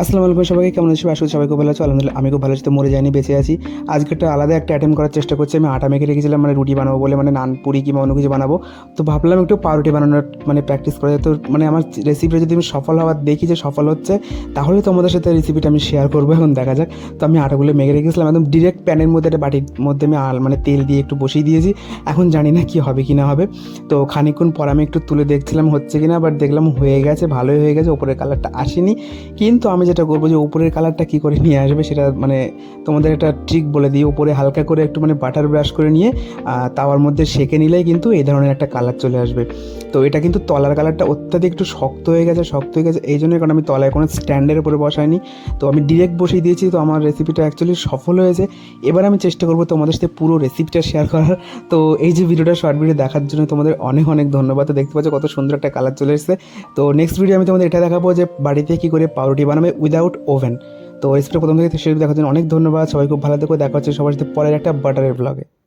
আসসালামু আলাইকুম সবাইকে, কেমন আছো? আসলে সবাই খুব ভালো আছো। আলহামদুলিল্লাহ, আমি খুব ভালো আছি, তো মরে যাইনি, বেঁচে আছি। আজকে একটা আলাদা একটা অ্যাটেম্প করার চেষ্টা করছি। আমি আটা মেখে রেখেছিলাম মানে রুটি বানাবো বলে মানে নান, পুরি কিংবা অন্য কিছু বানাবো। তো ভাবলাম একটু পাউরুটি বানানোর মানে প্র্যাকটিস করা তো মানে আমার রেসিপিটা যদি আমি সফল হওয়ার, দেখি যে সফল হচ্ছে, তাহলে তোমাদের সাথে রেসিপিটা আমি শেয়ার করব, এখন দেখা যাক। তো আমি আটাগুলো মেখে রেখেছিলাম, একদম ডিরেক্ট প্যানের মধ্যে, একটা বাটির মধ্যে আমি আল মানে তেল দিয়ে একটু বসিয়ে দিয়েছি। এখন জানি না কি হবে, কি না হবে। তো খানিকক্ষণ পর আমি একটু তুলে দেখছিলাম হচ্ছে কি না বাট দেখলাম হয়ে গেছে, ভালোই হয়ে গেছে, ওপরের কালারটা আসেনি। কিন্তু আমি যেটা করব যে উপরের কালারটা কী করে নিয়ে আসবে সেটা মানে তোমাদের একটা ট্রিক বলে দিই। উপরে হালকা করে একটু মানে বাটার ব্রাশ করে নিয়ে তাওয়ার মধ্যে সেঁকে নিলেই কিন্তু এই ধরনের একটা কালার চলে আসবে। তো এটা কিন্তু তলার কালারটা অত্যাধিক একটু শক্ত হয়ে গেছে, শক্ত হয়ে গেছে, এই জন্যই কারণ আমি তলায় কোনো স্ট্যান্ডের উপরে বসাইনি। তো আমি ডিরেক্ট বসিয়ে দিয়েছি, তো আমার রেসিপিটা অ্যাকচুয়ালি সফল হয়েছে। এবার আমি চেষ্টা করব তোমাদের সাথে পুরো রেসিপিটা শেয়ার করার। তো এই যে ভিডিওটা শর্ট ভিডিও দেখার জন্য তোমাদের অনেক অনেক ধন্যবাদ। তো দেখতে পাচ্ছ কত সুন্দর একটা কালার চলে এসেছে। তো নেক্সট ভিডিও আমি তোমাদের এটা দেখাবো যে বাড়িতে কী করে পাউরুটি বানাবে। উইদাউট ওভেন তো রেসিপিটা প্রথম থেকে শেষ দেখার জন্য অনেক ধন্যবাদ। সবাই খুব ভালো থেকে। দেখা হচ্ছে সবার সাথে পরের একটা বাটারের ব্লগে